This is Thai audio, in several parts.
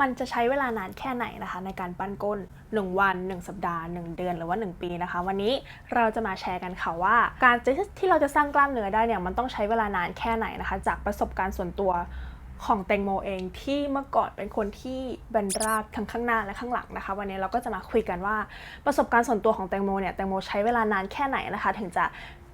มันจะใช้เวลานานแค่ไหนนะคะ ในการปั้นก้น 1 วัน 1 สัปดาห์ 1 เดือนหรือว่า 1 ปีนะคะ วันนี้เราจะมาแชร์กันค่ะว่า การที่เราจะสร้างกล้ามเนื้อได้เนี่ยมันต้องใช้เวลานานแค่ไหนนะคะ จากประสบการณ์ส่วนตัวของแตงโมเองที่เมื่อก่อนเป็นคนที่แบนราบทั้งข้างหน้าและข้างหลังนะคะ วันนี้เราก็จะมาคุยกันว่าประสบการณ์ส่วนตัวของแตงโมเนี่ยแตงโมใช้เวลานานแค่ไหนนะคะ ถึงจะ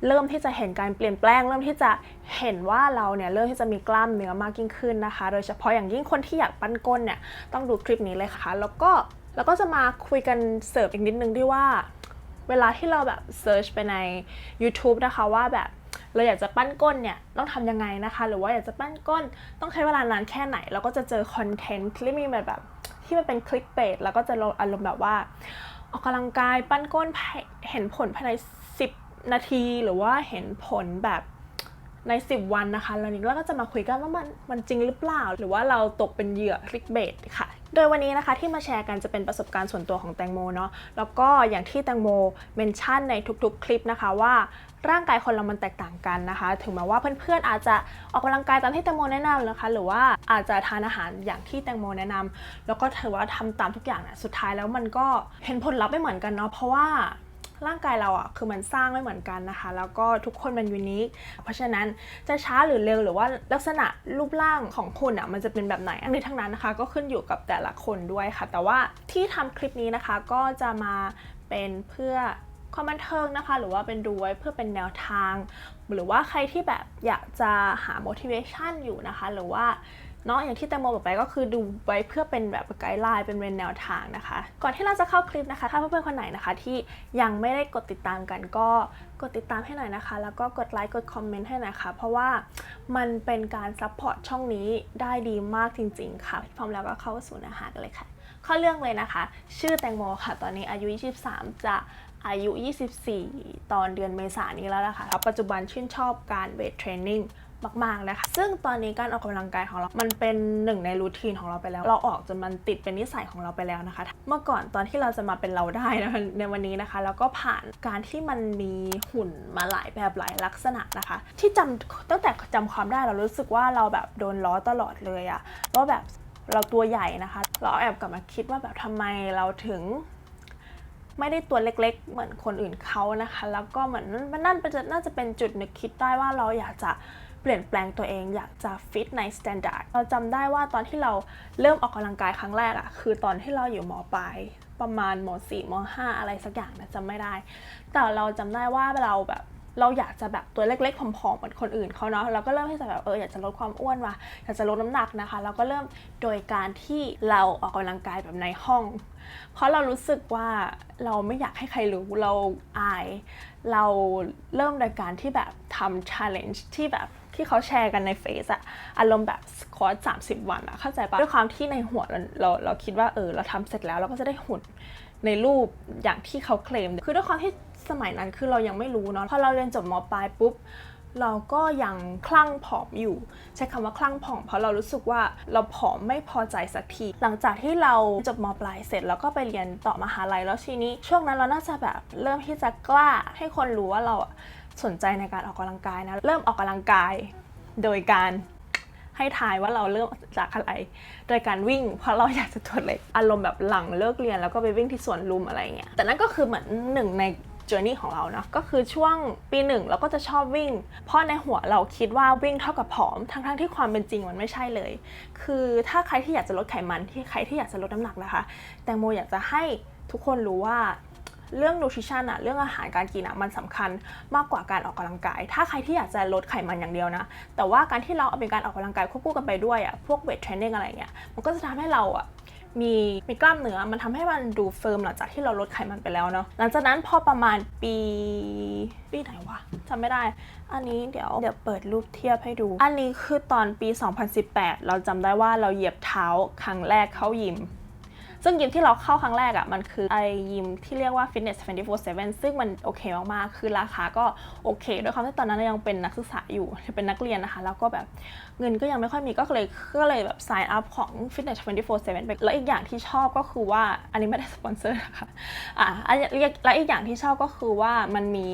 เริ่มที่จะเห็นการเปลี่ยนแปลง เริ่มที่จะเห็นว่าเราเนี่ยเริ่มที่จะมีกล้ามเนื้อมากยิ่งขึ้นนะคะ โดยเฉพาะอย่างยิ่งคนที่อยากปั้นก้นเนี่ยต้องดูคลิปนี้เลยค่ะ แล้วก็แล้วก็จะมาคุยกันเสิร์ฟอีกนิดนึงด้วยว่า เวลาที่เราแบบเซิร์ชไปใน YouTube นะคะว่าแบบเราอยากจะปั้นก้นเนี่ยต้องทำยังไงนะคะ หรือว่าอยากจะปั้นก้นต้องใช้เวลานานแค่ไหน เราก็จะเจอคอนเทนต์ที่มีแบบที่มันเป็นคลิปเบสแล้วก็จะอารมณ์แบบว่าออกกำลังกายปั้นก้นเห็นผลภายใน นาทีหรือว่าเห็นผลแบบใน 10 วันนะคะ แล้วนี้เราก็จะมาคุยกันว่ามันมันจริงหรือเปล่า หรือว่าเราตกเป็นเหยื่อคลิกเบสค่ะ โดยวันนี้นะคะที่มาแชร์กันจะเป็นประสบการณ์ส่วนตัวของแตงโมเนาะแล้วก็อย่างที่แตงโมเมนชั่นในทุกๆ คลิปนะคะว่าร่างกายคนเรามันแตกต่างกันนะคะ ถึงแม้ว่าเพื่อนๆอาจจะออกกำลังกายตามที่แตงโมแนะนำนะคะ หรือว่าอาจจะทานอาหารอย่างที่แตงโมแนะนำแล้วก็ถือว่าทำตามทุกอย่างนะสุดท้ายแล้วมันก็เห็นผลลัพธ์ไม่เหมือนกันเนาะเพราะว่า ร่างกายเราอะคือมันสร้างไม่เหมือนกันนะคะ แล้วก็ทุกคนมันยูนิคเพราะฉะนั้นจะช้าหรือเร็วหรือว่าลักษณะรูปร่างของคุณอะมันจะเป็นแบบไหนอันนี้ทั้งนั้นนะคะ ก็ขึ้นอยู่กับแต่ละคนด้วยค่ะ แต่ว่าที่ทำคลิปนี้นะคะก็จะมาเป็นเพื่อความบันเทิงนะคะ หรือว่าเป็นดูไว้เพื่อเป็นแนวทาง หรือว่าใครที่แบบอยากจะหา motivation อยู่นะคะ หรือว่า เนาะอย่างที่แตงโมบอกไปก็คือดูไว้เพื่อเป็นแบบไกด์ไลน์เป็นแนวทางนะคะ ก่อนที่เราจะเข้าคลิปนะคะ ถ้าเพื่อนๆคนไหนนะคะ ที่ยังไม่ได้กดติดตามกันก็กดติดตามให้หน่อยนะคะ แล้วก็กดไลค์กดคอมเมนต์ให้หน่อยค่ะ เพราะว่ามันเป็นการซัพพอร์ตช่องนี้ได้ดีมากจริง ๆ ค่ะพร้อมแล้วก็เข้าสู่เนื้อหากันเลยค่ะ ข้าเรื่องเลยนะคะ ชื่อแตงโมค่ะ ตอนนี้อายุ 23 จะอายุ 24 ตอนเดือนเมษายนนี้แล้วนะคะปัจจุบันชื่นชอบการเวทเทรนนิ่ง มากๆนะคะซึ่งตอนนี้การออกกำลังกายของเรา มันเป็นหนึ่งในรูทีนของเราไปแล้ว เราออกจนมันติดเป็นนิสัยของเราไปแล้วนะคะ เมื่อก่อนตอนที่เราจะมาเป็นเราได้นะในวันนี้นะคะ แล้วก็ผ่านการที่มันมีหุ่นมาหลายแบบหลายลักษณะนะคะ ที่จำตั้งแต่จำความได้เรารู้สึกว่าเราแบบโดนล้อตลอดเลยอะว่าแบบเราตัวใหญ่นะคะ เราแอบกลับมาคิดว่าแบบทำไมเราถึงไม่ได้ตัวเล็กๆ เหมือนคนอื่นเขานะคะ แล้วก็เหมือนมันนั่นนน่าจะเป็นจุดนึกคิดได้ว่าเราอยากจะ เปลี่ยนแปลงตัวเองอยากจะฟิตในสแตนดาร์ดเราจำได้ว่าตอนที่เราเริ่มออกกำลังกายครั้งแรกอะคือตอนที่เราอยู่มปลายประมาณมสี่มห้าอะไรสักอย่างนะจำไม่ได้ แต่เราจำได้ว่าเราแบบเราอยากจะแบบตัวเล็กๆผอมๆเหมือนคนอื่นเขาเนาะเราก็เริ่มที่จะแบบเอออยากจะลดความอ้วนว่ะอยากจะลดน้ำหนักนะคะเราก็เริ่มโดยการที่เราออกกำลังกายแบบในห้อง เพราะเรารู้สึกว่าเราไม่อยากให้ใครรู้เราอาย เราเริ่มโดยการที่แบบทำ challenge ที่แบบ ที่เขาแชร์กันในเฟซอะอารมณ์แบบคอร์ส30วันอะเข้าใจปะด้วยความที่ในหัวเราเราเราคิดว่าเออเราทำเสร็จแล้วเราก็จะได้หุ่นในรูปอย่างที่เขาเคลม คือด้วยความที่สมัยนั้นคือเรายังไม่รู้เนาะ พอเราเรียนจบมปลายปุ๊บ เราก็ยังคลั่งผอมอยู่ ใช้คำว่าคลั่งผอม เพราะเรารู้สึกว่าเราผอมไม่พอใจสักที หลังจากที่เราจบมปลายเสร็จแล้วก็ไปเรียนต่อมหาลัยแล้วทีนี้ ช่วงนั้นเราน่าจะแบบเริ่มที่จะกล้าให้คนรู้ว่าเราอะ สนใจในการออกกำลังกายนะ เริ่มออกกำลังกาย โดยการให้ทายว่าเราเริ่มจากอะไร โดยการวิ่ง เพราะเราอยากจะตัวเล็ก อารมณ์แบบหลังเลิกเรียนแล้วก็ไปวิ่งที่สวนลุมอะไรเงี้ย แต่นั่นก็คือเหมือนหนึ่งในเจอร์นี่ของเราเนาะก็คือช่วงปีหนึ่งเราก็จะชอบวิ่ง เพราะในหัวเราคิดว่าวิ่งเท่ากับผอม ทั้งๆที่ความเป็นจริงมันไม่ใช่เลย คือถ้าใครที่อยากจะลดไขมันที่ใครที่อยากจะลดน้ำหนักนะคะ แตงโมอยากจะให้ทุกคนรู้ว่า เรื่องนูทริชันอะเรื่องอาหารการกินอะมันสำคัญมากกว่าการออกกำลังกาย ถ้าใครที่อยากจะลดไขมันอย่างเดียวนะ แต่ว่าการที่เราเอาเป็นการออกกำลังกายควบคู่กันไปด้วยอะพวกเวทเทรนนิ่งอะไรเงี้ย มันก็จะทำให้เราอะมีมีกล้ามเนื้อมันทำให้มันดูเฟิร์มหลังจากที่เราลดไขมันไปแล้วเนาะ หลังจากนั้นพอประมาณปีปีไหนวะจำไม่ได้ อันนี้เดี๋ยวเดี๋ยวเปิดรูปเทียบให้ดู อันนี้คือตอนปี 2018 เราจำได้ว่าเราเหยียบเท้าครั้งแรกเข้ายิม ซึ่งยิมที่เราเข้าครั้งแรกอะ่ะมันคือไอยิมที่เรียกว่า fitness 24/7 ซึ่งมันโอเคมากๆ คือราคาก็โอเค ด้วยความที่ตอนนั้นยังเป็นนักศึกษาอยู่เป็นนักเรียนนะคะ แล้วก็แบบเงินก็ยังไม่ค่อยมีก็เลยก็เลยแบบ sign up ของ fitness 24/7 ไปแล้วอีกอย่างที่ชอบก็คือว่าอันนี้ไม่ได้สปอนเซอร์นะคะอะอันแล้วอีกอย่างที่ชอบก็คือว่ามันมี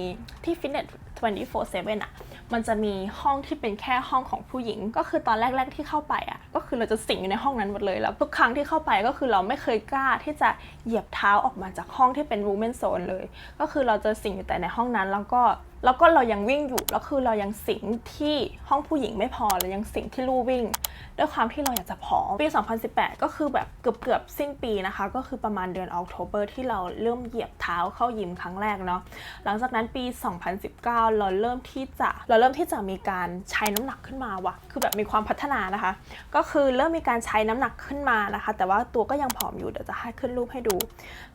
ที่ fitness 24/7 อะ มันจะมีห้องที่เป็นแค่ห้องของผู้หญิง ก็คือตอนแรกๆที่เข้าไปอะ ก็คือเราจะสิงอยู่ในห้องนั้นหมดเลย แล้วทุกครั้งที่เข้าไปก็คือเราไม่เคยกล้าที่จะเหยียบเท้าออกมาจากห้องที่เป็น women zone เลย ก็คือเราจะสิงอยู่แต่ในห้องนั้นแล้วก็ แล้วก็เรายังวิ่งอยู่แล้วคือเรายังสิงที่ห้องผู้หญิงไม่พอเรายังสิงที่ลู่วิ่ง ด้วยความที่เราอยากจะผอมปี 2018 ก็คือแบบเกือบเกือบๆสิ้นปีนะคะ ก็คือประมาณเดือนออกโทเบอร์ที่เราเริ่มเหยียบเท้าเข้ายิมครั้งแรกเนาะหลังจากนั้นปี 2019 เราเริ่มที่จะเราเริ่มที่จะมีการใช้น้ำหนักขึ้นมาว่ะคือแบบมีความพัฒนานะคะ ก็คือเริ่มมีการใช้น้ำหนักขึ้นมานะคะ แต่ว่าตัวก็ยังผอมอยู่เดี๋ยวจะให้ขึ้นรูปให้ดู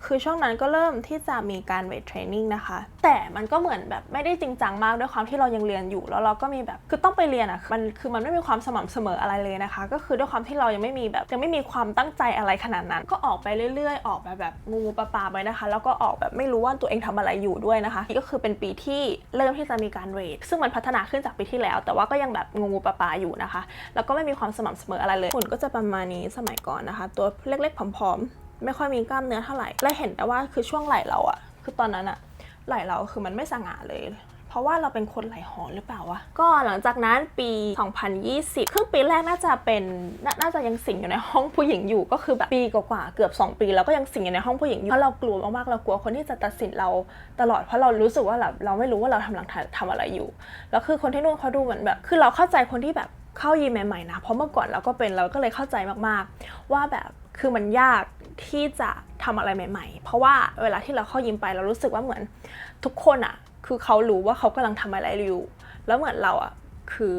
คือช่วงนั้นก็เริ่มที่จะมีการเวทเทรนนิ่งนะคะ แต่มันก็เหมือนแบบไม่ได้จริงจังมากด้วยความที่เรายังเรียนอยู่ แล้วเราก็มีแบบคือต้องไปเรียนอะมันคือมันไม่มีความสม่ำเสมออะไรเลยนะคะ ก็คือด้วยความที่เรายังไม่มีแบบยังไม่มีความตั้งใจอะไรขนาดนั้น ก็ออกไปเรื่อยๆ ออกแบบแบบงูปลาปลาไปนะคะ แล้วก็ออกแบบไม่รู้ว่าตัวเองทำอะไรอยู่ด้วยนะคะนี่ก็คือเป็นปีที่เริ่มที่จะมีการเวทซึ่งมันพัฒนาขึ้นจากปีที่แล้ว แต่ว่าก็ยังแบบงูปลาปลาอยู่นะคะ แล้วก็ไม่มีความสม่ำเสมออะไรเลยหุ่นก็จะประมาณนี้สมัยก่อนนะคะ ตัวเล็กๆผอมๆไม่ค่อยมีกล้ามเนื้อเท่าไหร่และเห็นแต่ว่าคือช่วงไหล่เราอะคือตอนนั้นอะ ไหล่เราคือมันไม่สง่าเลย เพราะว่าเราเป็นคนไหลหอนหรือเปล่าวะ ก็หลังจากนั้นปี 2020 ครึ่งปีแรกน่าจะเป็นนน่าจะยังสิงอยู่ในห้องผู้หญิงอยู่ ก็คือแบบปีกว่าๆเกือบ 2 ปีแล้วก็ยังสิงอยู่ในห้องผู้หญิงอยู่ เพราะเรากลัวมากๆ เรากลัวคนที่จะตัดสินเราตลอด เพราะเรารู้สึกว่าแบบเราไม่รู้ว่าเราทำหลังทำอะไรอยู่ แล้วคือคนที่นู่นเขาดูเหมือนแบบ คือเราเข้าใจคนที่แบบเข้ายิมใหม่ๆนะ เพราะเมื่อก่อนเราก็เป็นเราก็เลยเข้าใจมากๆ ว่าแบบคือมันยากที่จะ ทำอะไรใหม่ ๆ เพราะว่าเวลาที่เราเข้ายิมไปเรารู้สึกว่าเหมือนทุกคนอะคือเขารู้ว่าเขากำลังทำอะไรอยู่ แล้วเหมือนเราอะคือ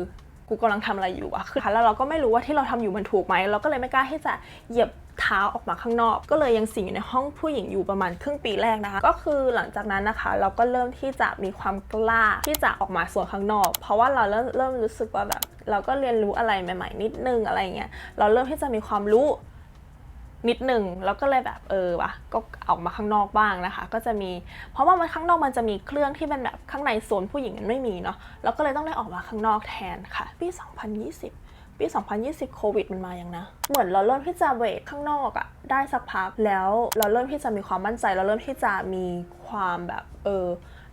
กูกำลังทำอะไรอยู่อะคือแล้วเราก็ไม่รู้ว่าที่เราทำอยู่มันถูกไหมเราก็เลยไม่กล้าที่จะเหยียบเท้าออกมาข้างนอก ก็เลยยังสิงอยู่ในห้องผู้หญิงอยู่ประมาณครึ่งปีแรกนะคะ ก็คือหลังจากนั้นนะคะ เราก็เริ่มที่จะมีความกล้าที่จะออกมาส่วนข้างนอก เพราะว่าเราเริ่มเริ่มรู้สึกว่าแบบ เราก็เรียนรู้อะไรใหม่ ๆ นิดนึงอะไรเงี้ยเราเริ่มที่จะมีความรู้ นิดหนึ่งแล้วก็เลยแบบเออวะก็ออกมาข้างนอกบ้างนะคะ ก็จะมีเพราะว่ามันข้างนอกมันจะมีเครื่องที่เป็นแบบข้างในโซนผู้หญิงมันไม่มีเนาะเราก็เลยต้องได้ออกมาข้างนอกแทนค่ะ ปี 2020ปี 2020 โควิดมันมาอย่างนะ เหมือนเราเริ่มที่จะเวทข้างนอกอะได้สักพัก แล้วเราเริ่มที่จะมีความมั่นใจ เราเริ่มที่จะมีความแบบเออ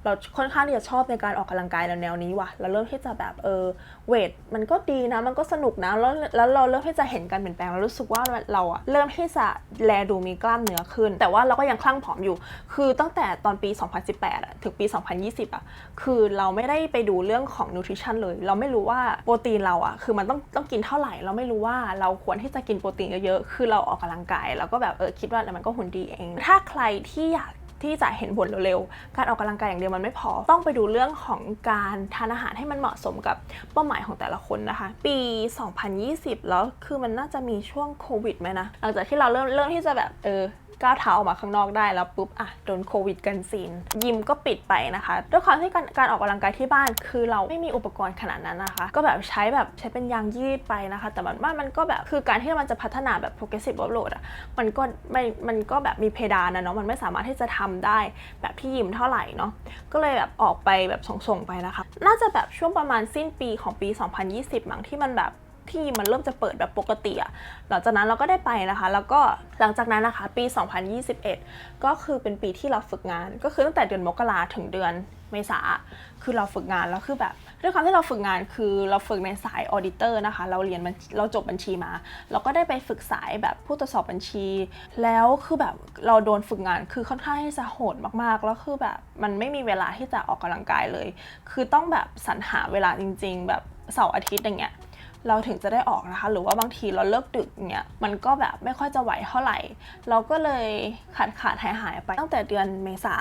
เราค่อนข้างที่จะชอบในการออกกำลังกายแนวนี้ว่ะเราเริ่มที่จะแบบเออเวทมันก็ดีนะมันก็สนุกนะแล้วแล้วเราเริ่มที่จะเห็นการเปลี่ยนแปลงเรารู้สึกว่าเราอะเริ่มที่จะแลดูมีกล้ามเนื้อขึ้น แต่ว่าเราก็ยังคลั่งผอมอยู่ คือตั้งแต่ตอนปี 2018 ถึงปี 2020อะคือเราไม่ได้ไปดูเรื่องของนูทริชั่นเลย เราไม่รู้ว่าโปรตีนเราอะคือมันต้องต้องกินเท่าไหร่ เราไม่รู้ว่าเราควรที่จะกินโปรตีนเยอะๆคือเราออกกำลังกายแล้วก็แบบเออคิดว่ามันก็หุ่นดีเอง ถ้าใครที่อยาก ที่จะเห็นผลเร็วๆ การออกกำลังกายอย่างเดียวมันไม่พอ ต้องไปดูเรื่องของการทานอาหารให้มันเหมาะสมกับเป้าหมายของแต่ละคนนะคะ ปี 2020 แล้วคือมันน่าจะมีช่วงโควิดไหมนะ หลังจากที่เราเริ่มเริ่มที่จะแบบเออ ก้าวเท้าออกมาข้างนอกได้แล้วปุ๊บอะโดนโควิดกันซีน ยิมก็ปิดไปนะคะด้วยความที่การการออกกำลังกายที่บ้าน คือเราไม่มีอุปกรณ์ขนาดนั้นนะคะ ก็แบบใช้แบบใช้เป็นยางยืดไปนะคะ แต่มันมันก็แบบคือการที่มันจะพัฒนาแบบ progressive workload อะมันก็ไม่มันก็แบบมีเพดานนะเนาะมันไม่สามารถที่จะทำได้แบบที่ยิมเท่าไหร่เนาะก็เลยแบบออกไปแบบส่งๆไปนะคะ น่าจะแบบช่วงประมาณสิ้นปีของปี 2020มั้งที่มันแบบ ที่มันเริ่มจะเปิดแบบปกติอะหลังจากนั้นเราก็ได้ไปนะคะ แล้วก็หลังจากนั้นนะคะ ปี 2021 ก็คือเป็นปีที่เราฝึกงาน ก็คือตั้งแต่เดือนมกราถึงเดือนเมษาคือเราฝึกงานแล้วคือแบบด้วยความที่เราฝึกงานคือเราฝึกในสายออดิเตอร์นะคะ เราเรียนบัญเราจบบัญชีมา เราก็ได้ไปฝึกสายแบบผู้ตรวจสอบบัญชี แล้วคือแบบเราโดนฝึกงานคือค่อนข้างที่จะโหดมากๆ แล้วคือแบบมันไม่มีเวลาที่จะออกกำลังกายเลย คือต้องแบบสรรหาเวลาจริง ๆ แบบเสาร์อาทิตย์อย่างเงี้ย เราถึงจะได้ออกนะคะ หรือว่าบางทีเราเลิกดึกเนี่ยมันก็แบบไม่ค่อยจะไหวเท่าไหร่ เราก็เลยขาดขาดหายหายไปตั้งแต่เดือนเมษา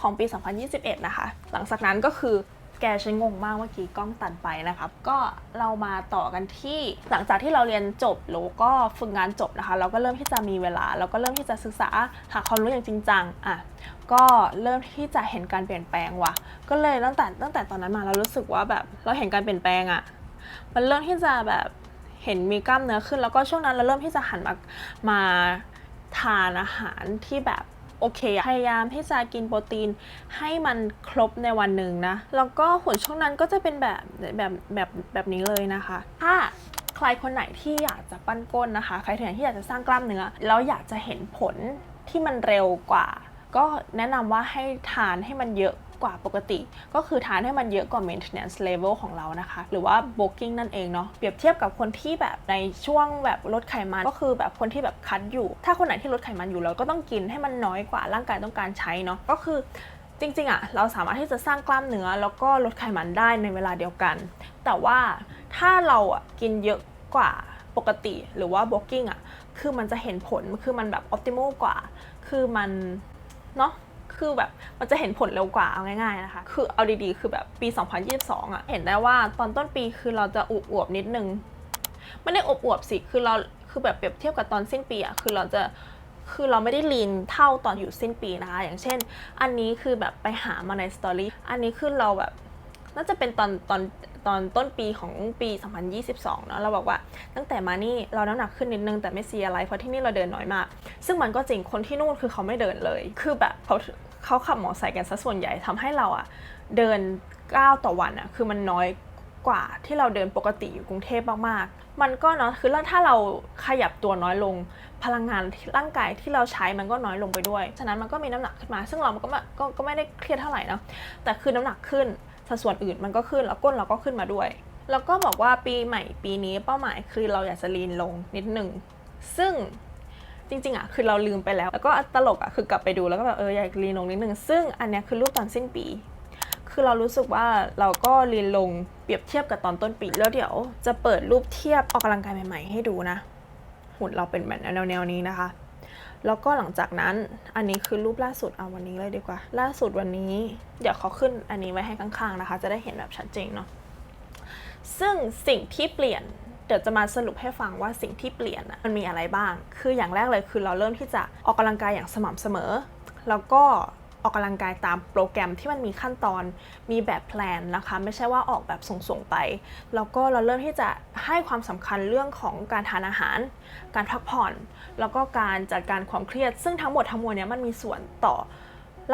ของปี 2021 นะคะ หลังจากนั้นก็คือแกฉันงงมากเมื่อกี้กล้องตันไปนะครับ ก็เรามาต่อกันที่หลังจากที่เราเรียนจบแล้วก็ฝึกงานจบนะคะ เราก็เริ่มที่จะมีเวลา เราก็เริ่มที่จะศึกษาหาความรู้อย่างจริงจังอะก็เริ่มที่จะเห็นการเปลี่ยนแปลงว่ะ ก็เลยตั้งแต่ตั้งแต่ตอนนั้นมาเรารู้สึกว่าแบบเราเห็นการเปลี่ยนแปลงอะ มันเริ่มที่จะแบบเห็นมีกล้ามเนื้อขึ้น แล้วก็ช่วงนั้นเราเริ่มที่จะหันมามาทานอาหารที่แบบโอเค พยายามที่จะกินโปรตีนให้มันครบในวันหนึ่งนะ แล้วก็หุ่นช่วงนั้นก็จะเป็นแบบแบบแบบแบบนี้เลยนะคะ ถ้าใครคนไหนที่อยากจะปั้นก้นนะคะ ใครคนไหนที่อยากจะสร้างกล้ามเนื้อ แล้วอยากจะเห็นผลที่มันเร็วกว่า ก็แนะนำว่าให้ทานให้มันเยอะ กว่าปกติ ก็คือทานให้มันเยอะกว่า maintenance level ของเรานะคะ หรือว่า bulking นั่นเองเนาะเปรียบเทียบกับคนที่แบบในช่วงแบบลดไขมันก็คือแบบคนที่แบบคัดอยู่ ถ้าคนไหนที่ลดไขมันอยู่เราก็ต้องกินให้มันน้อยกว่าร่างกายต้องการใช้เนาะก็คือจริงๆอะเราสามารถที่จะสร้างกล้ามเนื้อแล้วก็ลดไขมันได้ในเวลาเดียวกัน แต่ว่าถ้าเราอะกินเยอะกว่าปกติหรือว่า bulking อะคือมันจะเห็นผลคือมันแบบ optimal กว่า คือมันเนาะ คือแบบมันจะเห็นผลเร็วกว่าเอาง่าย ๆนะคะ คือเอาดีๆ คือแบบปี 2022อะเห็นได้ว่าตอนต้นปีคือเราจะอวบนิดนึงไม่ได้อวบสิคือเราคือแบบเปรียบเทียบกับตอนสิ้นปีอะคือเราจะคือเราไม่ได้ลีนเท่าตอนอยู่สิ้นปีนะคะ อย่างเช่น อันนี้คือแบบไปหามาในสตอรี่อันนี้คือเราแบบน่าจะเป็นตอนตอนตอนต้นปีของปี 2022 เนอะเราบอกว่าตั้งแต่มานี่เราน้ำหนักขึ้นนิดนึงแต่ไม่ซีอะไรเพราะที่นี่เราเดินน้อยมาก ซึ่งมันก็จริงคนที่นู่นคือเขาไม่เดินเลย คือแบบเขา เขาขับมอเตอร์ไซค์กันซะส่วนใหญ่ทำให้เราอะเดินก้าวต่อวันอะคือมันน้อยกว่าที่เราเดินปกติอยู่กรุงเทพมากๆ มันก็เนาะคือถ้าเราขยับตัวน้อยลง พลังงานร่างกายที่เราใช้มันก็น้อยลงไปด้วย ฉะนั้นมันก็มีน้ำหนักขึ้นมา ซึ่งเราก็ไม่ก็ก็ไม่ได้เครียดเท่าไหร่นะแต่คือน้ำหนักขึ้นสัดส่วนอื่นมันก็ขึ้นแล้วก้นเราก็ขึ้นมาด้วย แล้วก็บอกว่าปีใหม่ปีนี้เป้าหมายคือเราอยากจะลีนลงนิดหนึ่งซึ่ง จริงๆอะคือเราลืมไปแล้ว แล้วก็ตลกอะคือกลับไปดูแล้วก็แบบเอออยากลีนลงนิดนึง ซึ่งอันเนี้ยคือรูปตอนสิ้นปี คือเรารู้สึกว่าเราก็ลีนลงเปรียบเทียบกับตอนต้นปี แล้วเดี๋ยวจะเปิดรูปเทียบออกกำลังกายใหม่ ๆ ให้ดูนะหุ่นเราเป็นแบบแนวๆนี้นะคะ แล้วก็หลังจากนั้นอันนี้คือรูปล่าสุดเอาวันนี้เลยดีกว่า ล่าสุดวันนี้ เดี๋ยวเขาขึ้นอันนี้ไว้ให้ข้างๆนะคะ จะได้เห็นแบบชัดเจนเนาะซึ่งสิ่งที่เปลี่ยน เดี๋ยวจะมาสรุปให้ฟังว่าสิ่งที่เปลี่ยนมันมีอะไรบ้าง คืออย่างแรกเลยคือเราเริ่มที่จะออกกำลังกายอย่างสม่ำเสมอ แล้วก็ออกกำลังกายตามโปรแกรมที่มันมีขั้นตอนมีแบบแพลนนะคะ ไม่ใช่ว่าออกแบบส่งๆไป แล้วก็เราเริ่มที่จะให้ความสำคัญเรื่องของการทานอาหาร การพักผ่อน แล้วก็การจัดการความเครียด ซึ่งทั้งหมดทั้งมวลเนี้ยมันมีส่วนต่อ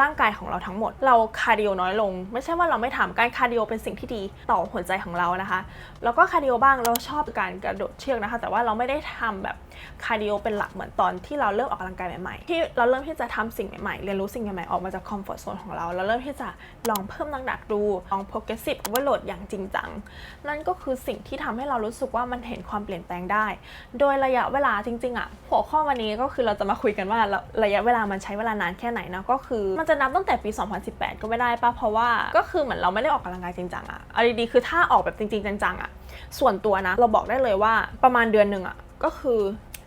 ร่างกายของเราทั้งหมด เราคาร์ดิโอน้อยลง ไม่ใช่ว่าเราไม่ทำการคาร์ดิโอเป็นสิ่งที่ดีต่อหัวใจของเรานะคะ แล้วก็คาร์ดิโอบ้างเราชอบการกระโดดเชือกนะคะ แต่ว่าเราไม่ได้ทำแบบคาร์ดิโอเป็นหลักเหมือนตอนที่เราเริ่มออกกำลังกายใหม่ๆที่เราเริ่มที่จะทำสิ่งใหม่ๆเรียนรู้สิ่งใหม่ๆออกมาจากคอมฟอร์ทโซนของเราเราเริ่มที่จะลองเพิ่มน้ำหนักดูลอง progressive overload อย่างจริงจังนั่นก็คือสิ่งที่ทำให้เรารู้สึกว่ามันเห็นความเปลี่ยนแปลงได้ โดยระยะเวลาจริงๆอะหัวข้อวันนี้ก็คือเราจะมาคุยกันว่าระระยะเวลามันใช้เวลานานแค่ไหนนะก็คือมันจะนับตั้งแต่ปี 2018 ก็ไม่ได้ป่ะเพราะว่าก็คือเหมือนเราไม่ได้ออกกำลังกายจริงจังอะเอาดีๆคือถ้าออกแบบจริงๆจังๆอะส่วนตัวนะเราบอกได้เลยว่าประมาณเดือนหนึ่งอะก็คือ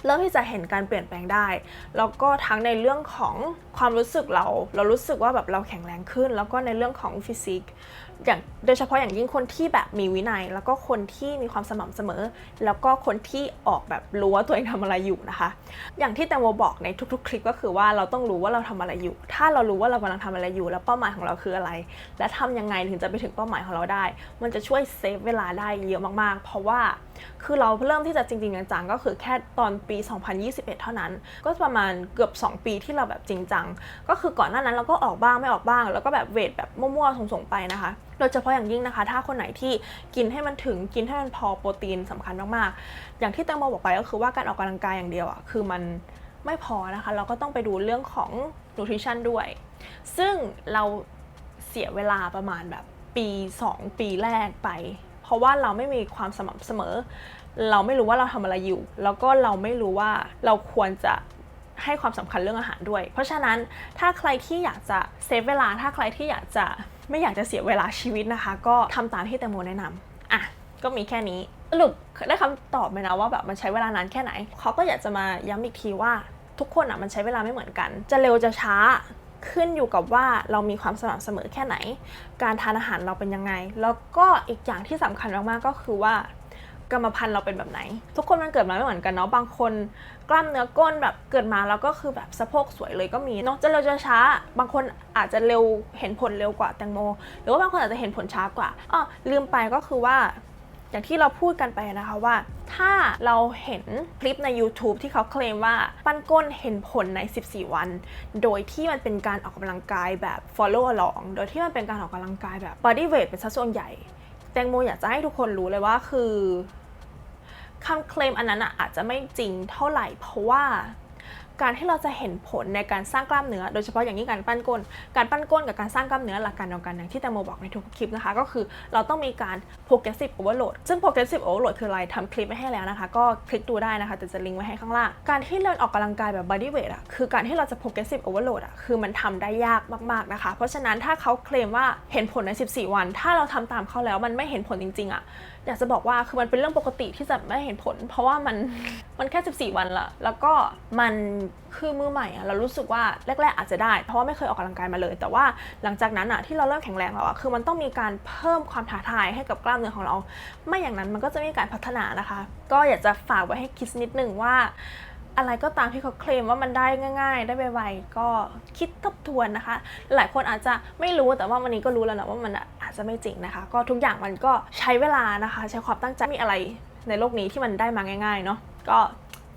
เริ่มที่จะเห็นการเปลี่ยนแปลงได้ แล้วก็ทั้งในเรื่องของ ความรู้สึกเรา เรารู้สึกว่าแบบเราแข็งแรงขึ้น แล้วก็ในเรื่องของฟิสิกอย่างโดยเฉพาะอย่างยิ่งคนที่แบบมีวินัย แล้วก็คนที่มีความสม่ำเสมอ แล้วก็คนที่ออกแบบรู้ว่าตัวเองทำอะไรอยู่นะคะ อย่างที่แตงโมบอกในทุกๆ คลิปก็คือว่าเราต้องรู้ว่าเราทำอะไรอยู่ ถ้าเรารู้ว่าเรากำลังทำอะไรอยู่ แล้วเป้าหมายของเราคืออะไร และทำยังไงถึงจะไปถึงเป้าหมายของเราได้ มันจะช่วยเซฟเวลาได้เยอะมากๆ เพราะว่าคือเราเริ่มที่จะจริงๆจังๆก็คือแค่ตอนปี 2021 เท่านั้น ก็ประมาณเกือบ 2 ปีที่เราแบบจริงจังก็คือก่อนหน้านั้นเราก็ออกบ้างไม่ออกบ้าง แล้วก็แบบเวทแบบมั่วๆส่งๆไปนะคะ โดยเฉพาะอย่างยิ่งนะคะ ถ้าคนไหนที่กินให้มันถึงกินให้มันพอโปรตีนสำคัญมากๆ อย่างที่แตงโมบอกไปก็คือว่าการออกกำลังกายอย่างเดียวอะคือมันไม่พอนะคะ เราก็ต้องไปดูเรื่องของ nutrition ด้วย ซึ่งเราเสียเวลาประมาณแบบปี 2 ปีแรกไป เพราะว่าเราไม่มีความสม่ำเสมอ เราไม่รู้ว่าเราทำอะไรอยู่ แล้วก็เราไม่รู้ว่าเราควรจะ ให้ความสำคัญเรื่องอาหารด้วย เพราะฉะนั้นถ้าใครที่อยากจะเซฟเวลา ถ้าใครที่อยากจะไม่อยากจะเสียเวลาชีวิตนะคะ ก็ทำตามที่แตงโมแนะนำอะก็มีแค่นี้สรุปได้คำตอบไหมนะว่าแบบมันใช้เวลานานแค่ไหนเขาก็อยากจะมาย้ำอีกทีว่าทุกคนอะมันใช้เวลาไม่เหมือนกัน จะเร็วจะช้าขึ้นอยู่กับว่าเรามีความสม่ำเสมอแค่ไหน การทานอาหารเราเป็นยังไง แล้วก็อีกอย่างที่สำคัญมากๆก็คือว่า กรรมพันธุ์เราเป็นแบบไหน ทุกคนมันเกิดมาไม่เหมือนกันเนาะบางคนกล้ามเนื้อก้นแบบเกิดมาแล้วก็คือแบบสะโพกสวยเลยก็มีเนาะจะเร็วจะช้า บางคนอาจจะเร็วเห็นผลเร็วกว่าแตงโม หรือว่าบางคนอาจจะเห็นผลช้ากว่าอ๋อลืมไปก็คือว่า อย่างที่เราพูดกันไปนะคะว่า ถ้าเราเห็นคลิปใน YouTube ที่เขาเคลมว่าปั้นก้นเห็นผลใน 14 วัน โดยที่มันเป็นการออกกำลังกายแบบ follow along โดยที่มันเป็นการออกกำลังกายแบบ body weight เป็นสัดส่วนใหญ่ แตงโมอยากจะให้ทุกคนรู้เลยว่าคือคำเคลมอันนั้นอะอาจจะไม่จริงเท่าไหร่เพราะว่า การที่เราจะเห็นผลในการสร้างกล้ามเนื้อ โดยเฉพาะอย่างนี้การปั้นก้น การปั้นก้นกับการสร้างกล้ามเนื้อหลักการเดียวกันอย่างที่แตงโมบอกในทุกคลิปนะคะ ก็คือเราต้องมีการ progressive overload ซึ่ง progressive overload คืออะไรทำคลิปไว้ให้แล้วนะคะ ก็คลิกดูได้นะคะแต่จะลิงก์ไว้ให้ข้างล่าง การที่เราออกกำลังกายแบบ body weight อะคือการที่เราจะ progressive overload อะคือมันทำได้ยากมากๆนะคะ เพราะฉะนั้นถ้าเขาเคลมว่าเห็นผลใน 14 วัน ถ้าเราทำตามเขาแล้วมันไม่เห็นผลจริงๆอะอยากจะบอกว่าคือมันเป็นเรื่องปกติที่จะไม่เห็นผล เพราะว่ามันมันแค่ 14 วันละแล้วก็มันคือมือใหม่อะเรารู้สึกว่าแรก ๆ อาจจะได้ เพราะว่าไม่เคยออกกำลังกายมาเลย แต่ว่าหลังจากนั้นอะที่เราเริ่มแข็งแรงแล้วอะคือมันต้องมีการเพิ่มความท้าทายให้กับกล้ามเนื้อของเรา ไม่อย่างนั้นมันก็จะไม่มีการพัฒนานะคะ ก็อยากจะฝากไว้ให้คิดนิดนึงว่า อะไรก็ตามที่เขาเคลมว่ามันได้ง่าย ๆ ได้ไวๆก็คิดทบทวนนะคะ หลายคนอาจจะไม่รู้แต่ว่าวันนี้ก็รู้แล้วนะว่ามันอาจจะไม่จริงนะคะ ก็ทุกอย่างมันก็ใช้เวลานะคะ ใช้ความตั้งใจไม่มีอะไรในโลกนี้ที่มันได้มาง่ายๆเนาะก็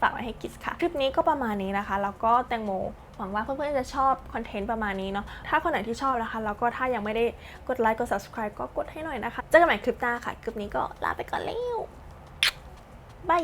ฝากไว้ให้กิสค่ะ คลิปนี้ก็ประมาณนี้นะคะ แล้วก็แตงโมหวังว่าเพื่อนๆจะชอบคอนเทนต์ประมาณนี้เนาะ ถ้าคนไหนที่ชอบนะคะ แล้วก็ถ้ายังไม่ได้กดไลค์กด subscribe ก็กดให้หน่อยนะคะ เจอกันใหม่คลิปหน้าค่ะ คลิปนี้ก็ลาไปก่อนแล้วบาย